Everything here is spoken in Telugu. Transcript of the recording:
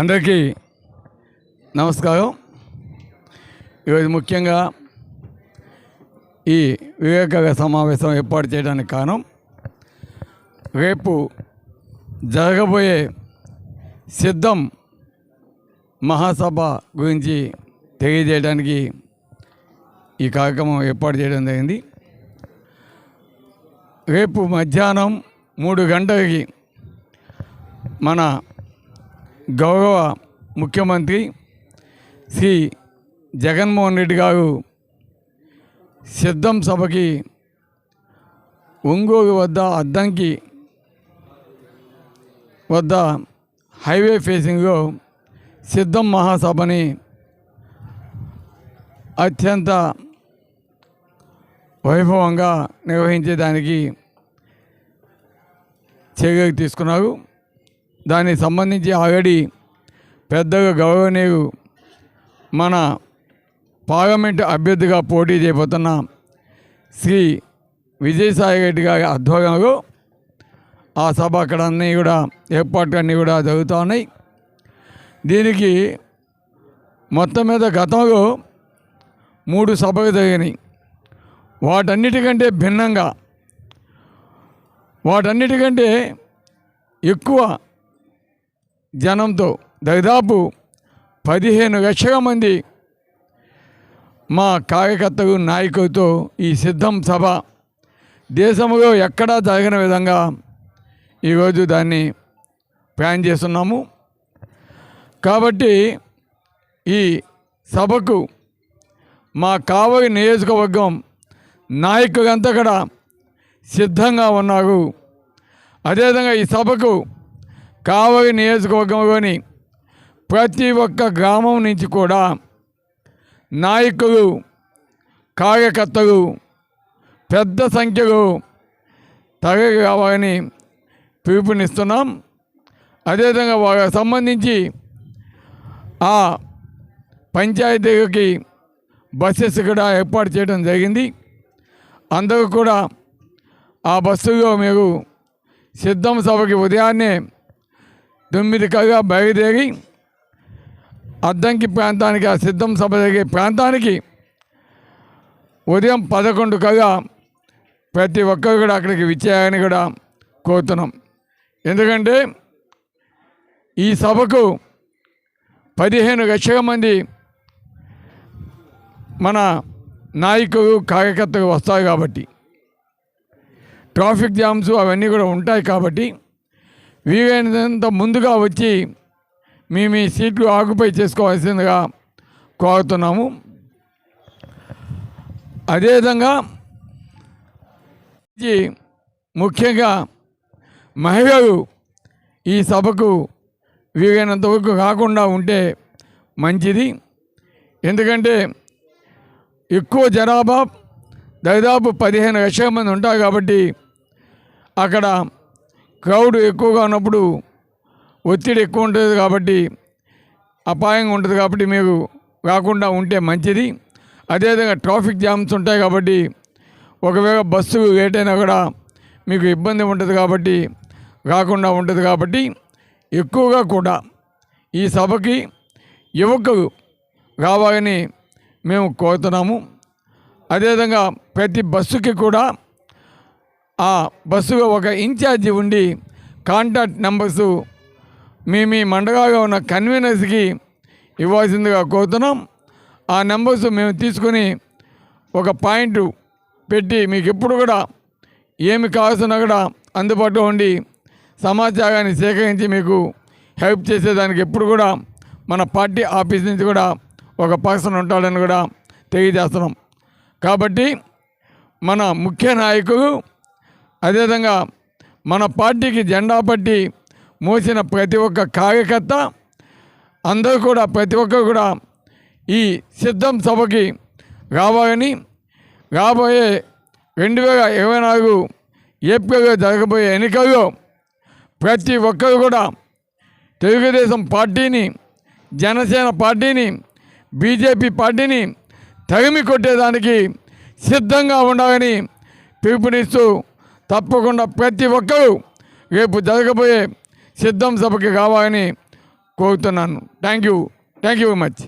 అందరికీ నమస్కారం. ఈరోజు ముఖ్యంగా ఈ వివేక సమావేశం ఏర్పాటు చేయడానికి కారణం రేపు జరగబోయే సిద్ధం మహాసభ గురించి తెలియజేయడానికి ఈ కార్యక్రమం ఏర్పాటు చేయడం జరిగింది. రేపు మధ్యాహ్నం మూడు గంటలకి మన గౌరవ ముఖ్యమంత్రి శ్రీ జగన్మోహన్ రెడ్డి గారు సిద్ధం సభకి ఒంగోలు వద్ద అద్దంకి వద్ద హైవే ఫేసింగ్లో సిద్ధం మహాసభని అత్యంత వైభవంగా నిర్వహించేదానికి చర్యలు తీసుకున్నారు. దానికి సంబంధించి ఆల్రెడీ పెద్దగా గౌరవనీయు మన పార్లమెంటు అభ్యర్థిగా పోటీ చేయబోతున్న శ్రీ విజయసాయి రెడ్డి గారి ఆధ్వర్యంలో ఆ సభ అక్కడ అన్నీ కూడా ఏర్పాట్లు అన్నీ కూడా జరుగుతూ ఉన్నాయి. దీనికి మొత్తం మీద గతంలో మూడు సభలు జరిగినాయి. వాటన్నిటికంటే భిన్నంగా వాటన్నిటికంటే ఎక్కువ జనంతో దాదాపు పదిహేను లక్షల మంది మా కార్యకర్తలు నాయకులతో ఈ సిద్ధం సభ దేశంలో ఎక్కడా జరిగిన విధంగా ఈరోజు దాన్ని ప్లాన్ చేస్తున్నాము. కాబట్టి ఈ సభకు మా కావలి నియోజకవర్గం నాయకులంతా కూడా సిద్ధంగా ఉన్నారు. అదేవిధంగా ఈ సభకు కావలి నియోజకవర్గంలోని ప్రతి ఒక్క గ్రామం నుంచి కూడా నాయకులు కార్యకర్తలు పెద్ద సంఖ్యలో తరలి రావాలని పిలుపునిస్తున్నాం. అదేవిధంగా వాళ్ళకి సంబంధించి ఆ పంచాయతీకి బస్సెస్ కూడా ఏర్పాటు చేయడం జరిగింది. అందరూ కూడా ఆ బస్సులో మీరు సిద్ధం సభకి ఉదయాన్నే తొమ్మిది కగా బయలుదేరి అద్దంకి ప్రాంతానికి ఆ సిద్ధం సభ జరిగే ప్రాంతానికి ఉదయం పదకొండు కగా ప్రతి ఒక్కరు కూడా అక్కడికి విచ్చేయాలని కూడా కోరుతున్నాం. ఎందుకంటే ఈ సభకు పదిహేను లక్షల మంది మన నాయకులు కార్యకర్తలు వస్తారు కాబట్టి. ట్రాఫిక్ జామ్స్ అవన్నీ కూడా ఉంటాయి కాబట్టి వీలైనంత ముందుగా వచ్చి మీ మీ సీట్లు ఆక్యుపై చేసుకోవాల్సిందిగా కోరుతున్నాము. అదేవిధంగా ముఖ్యంగా మహిళలు ఈ సభకు వీలైనంత వరకు కాకుండా ఉంటే మంచిది. ఎందుకంటే ఎక్కువ జనాభా దాదాపు పదిహేను లక్షల మంది ఉంటారు కాబట్టి అక్కడ క్రౌడ్ ఎక్కువగా ఉన్నప్పుడు ఒత్తిడి ఎక్కువ ఉంటుంది కాబట్టి అపాయంగా ఉంటుంది కాబట్టి మీరు రాకుండా ఉంటే మంచిది. అదేవిధంగా ట్రాఫిక్ జామ్స్ ఉంటాయి కాబట్టి ఒకవేళ బస్సు లేట్ అయినా కూడా మీకు ఇబ్బంది ఉంటుంది కాబట్టి రాకుండా ఉంటుంది కాబట్టి ఎక్కువగా కూడా ఈ సభకి యువకులు కావాలని మేము కోరుతున్నాము. అదేవిధంగా ప్రతి బస్సుకి కూడా ఆ బస్సులో ఒక ఇన్ఛార్జి ఉండి కాంటాక్ట్ నెంబర్స్ మీ మీ మండలాగా ఉన్న కన్వీనర్స్కి ఇవ్వాల్సిందిగా కోరుతున్నాం. ఆ నెంబర్స్ మేము తీసుకొని ఒక పాయింట్ పెట్టి మీకు ఎప్పుడు కూడా ఏమి కావాల్సిన కూడా అందుబాటులో ఉండి సమాచారాన్ని సేకరించి మీకు హెల్ప్ చేసేదానికి ఎప్పుడు కూడా మన పార్టీ ఆఫీస్ నుంచి కూడా ఒక పర్సన్ ఉంటాడని కూడా తెలియజేస్తున్నాం. కాబట్టి మన ముఖ్య నాయకులు అదేవిధంగా మన పార్టీకి జెండా పట్టి మోసిన ప్రతి ఒక్క కార్యకర్త అందరూ కూడా ప్రతి ఒక్కరు కూడా ఈ సిద్ధం సభకి రావాలని రాబోయే రెండు వేల ఇరవై నాలుగు ఏప్రిల్లో జరగబోయే ఎన్నికల్లో ప్రతి ఒక్కరు కూడా తెలుగుదేశం పార్టీని జనసేన పార్టీని బీజేపీ పార్టీని తరిమి కొట్టేదానికి సిద్ధంగా ఉండాలని పిలుపునిస్తూ తప్పకుండా ప్రతి ఒక్కరూ రేపు జరగబోయే సిద్ధం సభకి కావాలని కోరుతున్నాను. Thank you thank you very much.